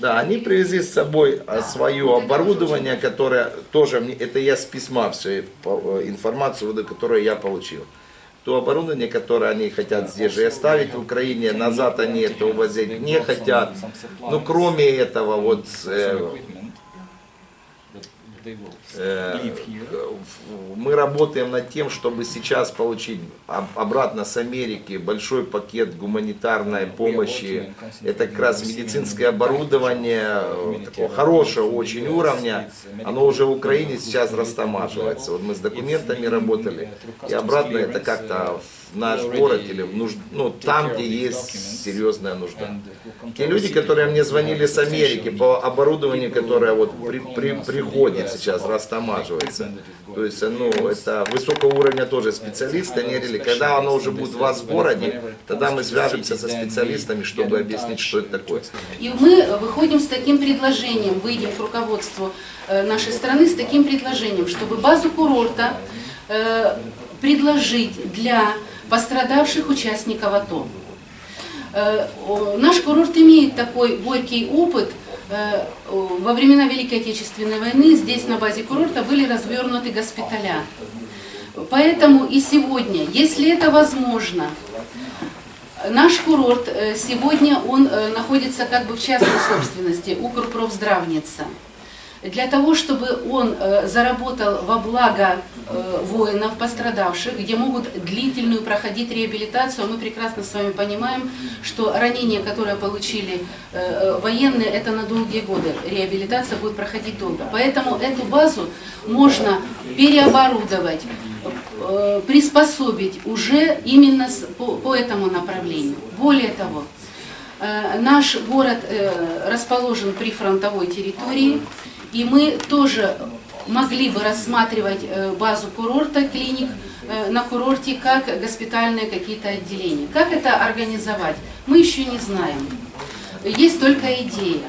Да, они привезли с собой а, свое оборудование, которое тоже, мне- это я с письма все информацию, которую я получил. То оборудование, которое они хотят здесь же оставить в Украине, назад они это увозить не хотят. Но кроме этого, вот э, э, мы работаем над тем, чтобы сейчас получить об- обратно с Америки большой пакет гуманитарной помощи. Это как раз медицинское оборудование э, такого хорошего очень уровня. Оно уже в Украине сейчас растамаживается. Вот мы с документами работали. И обратно это как-то в наш город или в нужд... ну, там, где есть серьезная нужда. Те люди, которые мне звонили с Америки по оборудованию, которое вот при- при- приходит сейчас, растамаживается. То есть, ну, это высокого уровня тоже специалисты, говорили, когда оно уже будет у вас в городе, тогда мы свяжемся со специалистами, чтобы объяснить, что это такое. И мы выходим с таким предложением, выйдем к руководству э, нашей страны с таким предложением, чтобы базу курорта э, предложить для пострадавших участников АТО. Э, Наш курорт имеет такой горький опыт. Э, Во времена Великой Отечественной войны здесь на базе курорта были развернуты госпиталя. Поэтому и сегодня, если это возможно, Наш курорт э, сегодня он э, находится как бы в частной собственности у Курпровздравница. Для того, чтобы он заработал во благо воинов, пострадавших, где могут длительную проходить реабилитацию, мы прекрасно с вами понимаем, что ранения, которые получили э, э, военные, это на долгие годы. Реабилитация будет проходить долго. Поэтому эту базу можно переоборудовать, э, приспособить уже именно по, по этому направлению. Более того, э, наш город э, расположен при фронтовой территории, и мы тоже могли бы рассматривать э, базу курорта, клиник э, на курорте как госпитальные какие-то отделения. Как это организовать, мы еще не знаем. Есть только идея.